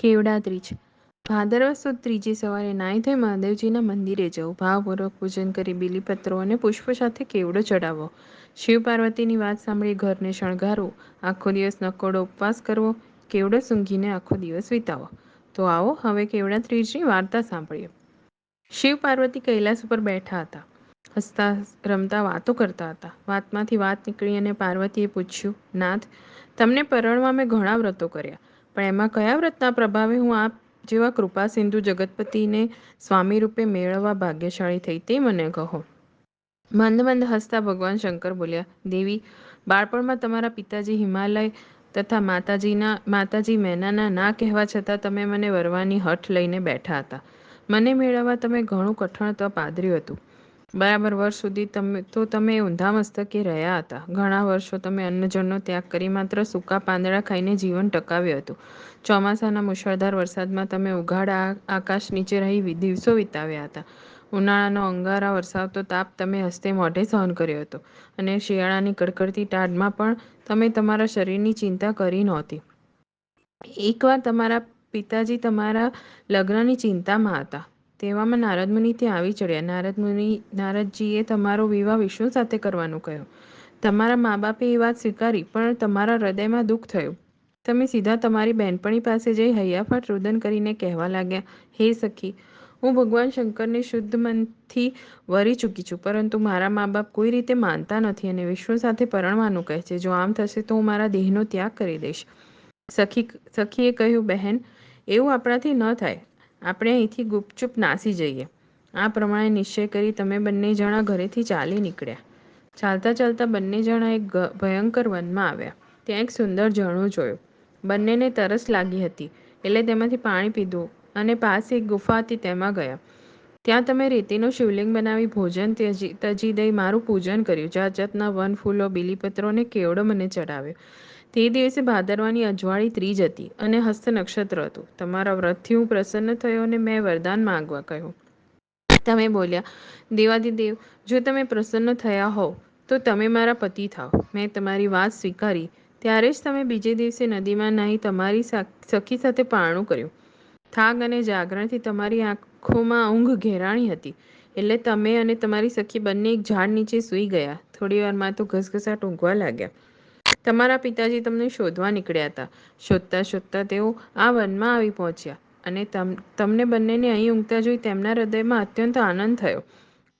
કેવડા ત્રીજ ભાદરવા સુદ ત્રીજી સવારે નાહી થઈ મહાદેવજીના મંદિરે જવું ભાવપૂર્વક પૂજન કરી બીલીપત્રો અને પુષ્પ સાથે કેવડો ચડાવવો શિવ પાર્વતીની વાત સાંભળી ઘરને શણગારવું આખો દિવસ નકોડો ઉપવાસ કરવો. કેવડો સૂંઘીને આખો દિવસ વિતાવો. તો આવો, હવે કેવડા ત્રીજની વાર્તા સાંભળીએ. શિવ પાર્વતી કૈલાસ ઉપર બેઠા હતા. હસતા રમતા વાતો કરતા હતા. વાતમાંથી વાત નીકળી અને પાર્વતીએ પૂછ્યું, નાથ, તમને પરણવા મેં ઘણા વ્રતો કર્યા. પણ એમાં કયા વ્રતના પ્રભાવે હું આપ જેવા કૃપા સિંધુ જગતપતિને સ્વામી રૂપે મેળવવા ભાગ્યશાળી થઈ તે મને કહો. મંદ મંદ હસતા ભગવાન શંકર બોલ્યા, દેવી, બાળપણમાં તમારા પિતાજી હિમાલય તથા માતાજીના, માતાજી મેનાના ના કહેવા છતાં તમે મને વરવાની હઠ લઈને બેઠા હતા. મને મેળવવા તમે ઘણું કઠણ તપ આદર્યું હતું. બરાબર, વર્ષ સુધી તમે, તો તમે ઊંધા મસ્તકે રહ્યા હતા. ઘણા વર્ષો તમે અન્નજળનો ત્યાગ કરી માત્ર સૂકા પાંદડા ખાઈને જીવન ટકાવ્યું હતું. ચોમાસાના મુશળધાર વરસાદમાં તમે ઉઘાડા આકાશ નીચે રહી દિવસો વિતાવ્યા હતા. ઉનાળાનો અંગારા વરસાવતો તાપ તમે હસ્તે મોઢે સહન કર્યો હતો. અને શિયાળાની કડકડતી ટાઢમાં પણ તમે તમારા શરીરની ચિંતા કરી નહોતી. એકવાર તમારા પિતાજી તમારા લગ્નની ચિંતામાં હતા. તેવામાં નારદ મુનિ ત્યાં આવી ચડ્યા. નારદ મુનિ, નારદજીએ તમારો વિવાહ વિષ્ણુ સાથે કરવાનું કહ્યું. તમારા મા બાપે એ વાત સ્વીકારી, પણ તમારા હૃદયમાં દુઃખ થયું. તમે સીધા તમારી બહેનપણી પાસે જઈ હૈયાફાટ રુદન કરીને કહેવા લાગ્યા, હે સખી, હું ભગવાન શંકરને શુદ્ધ મનથી વરી ચૂકી છું, પરંતુ મારા મા બાપ કોઈ રીતે માનતા નથી અને વિષ્ણુ સાથે પરણવાનું કહે છે. જો આમ થશે તો હું મારા દેહનો ત્યાગ કરી દઈશ. સખી, સખીએ કહ્યું, બહેન, એવું આપણાથી ન થાય. આપણે અહીંથી ગુપચુપ નાસી જઈએ. આ પ્રમાણે નિશ્ચય કરી તમે બંને જણા ઘરેથી ચાલી નીકળ્યા. ચાલતા ચાલતા બંને જણા એક ભયંકર વનમાં આવ્યા. ત્યાં એક સુંદર ઝરણું જોયું. બંનેને તરસ લાગી હતી, એટલે તેમાંથી પાણી પીધું અને પાસે એક ગુફા હતી તેમાં ગયા. ત્યાં તમે રેતીનું શિવલિંગ બનાવી, ભોજન તજી દઈ મારું પૂજન કર્યું. જાત જાતના વન ફૂલો બીલીપત્રો અને કેવડો મને ચડાવ્યો. તે દિવસે ભાદરવાની અજવાળી ત્રીજ હતી અને હસ્ત નક્ષત્ર હતું. તમારા વ્રતથી હું પ્રસન્ન થયો અને મેં વરદાન માંગવા કહ્યું. તમે બોલ્યા, દેવાદિદેવ, જો તમે પ્રસન્ન થયા હોવ, તો તમે મારા પતિ થાવ. મેં તમારી વાત સ્વીકારી. ત્યારે જ તમે બીજે દિવસે નદીમાં નાહી તમારી સખી સાથે પારણું કર્યું. થાક અને જાગરણથી તમારી આંખોમાં ઊંઘ ઘેરાણી હતી. એટલે તમે અને તમારી સખી બંને એક ઝાડ નીચે સૂઈ ગયા. થોડી વારમાં તો ઘસઘસાટ ઊંઘવા લાગ્યા. તમારા પિતાજી તમને શોધવા નીકળ્યા હતા. શોધતા શોધતા તેઓ આ વનમાં આવી પહોંચ્યા અને તમને બંનેને અહીં ઊંઘતા જોઈ તેમના હૃદયમાં અત્યંત આનંદ થયો.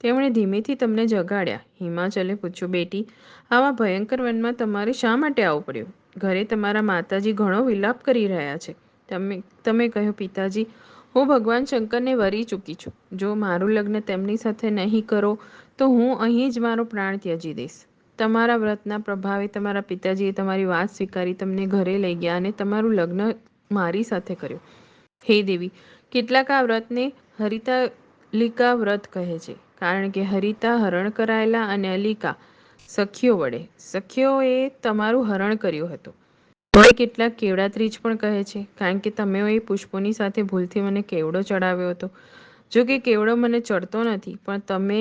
તેમણે ધીમેથી તમને જગાડ્યા. હિમાચલે પૂછ્યું, બેટી, આવા ભયંકર વનમાં તમારે શા માટે આવવું પડ્યું? ઘરે તમારા માતાજી ઘણો વિલાપ કરી રહ્યા છે. તમે તમે કહ્યું, પિતાજી, હું ભગવાન શંકરને વરી ચૂકી છું. જો મારું લગ્ન તેમની સાથે નહીં કરો, તો હું અહીં જ મારો પ્રાણ ત્યજી દઈશ. તમારા વ્રતના પ્રભાવે તમારા પિતાજીએ તમારી વાત સ્વીકારી, તમને ઘરે લઈ ગયા અને તમારું લગ્ન મારી સાથે કર્યું. હે દેવી, કેટલાક આ વ્રતને હરિતાલિકા વ્રત કહે છે, કારણ કે હરિતા હરણ કરાયેલા અને અલિકા સખીઓ વડે. સખીઓએ તમારું હરણ કર્યું હતું. હવે કેટલાક કેવડા ત્રીજ પણ કહે છે, કારણ કે તમે એ પુષ્પોની સાથે ભૂલથી મને કેવડો ચડાવ્યો હતો. જો કે કેવડો મને ચડતો નથી, પણ તમે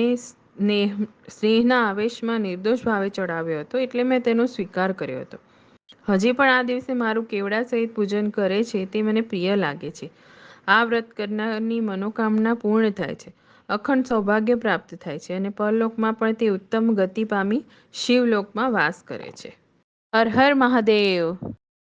સ્નેહના આવેશમાં નિર્દોષ ભાવે ચડાવ્યો હતો એટલે મેં તેનો સ્વીકાર કર્યો હતો. હજી પણ આ દિવસે મારું કેવડા સહિત પૂજન કરે છે તે મને પ્રિય લાગે છે. આ વ્રત કરનારની મનોકામના પૂર્ણ થાય છે. અખંડ સૌભાગ્ય પ્રાપ્ત થાય છે અને પરલોકમાં પણ તે ઉત્તમ ગતિ પામી શિવલોકમાં વાસ કરે છે. હર હર મહાદેવ!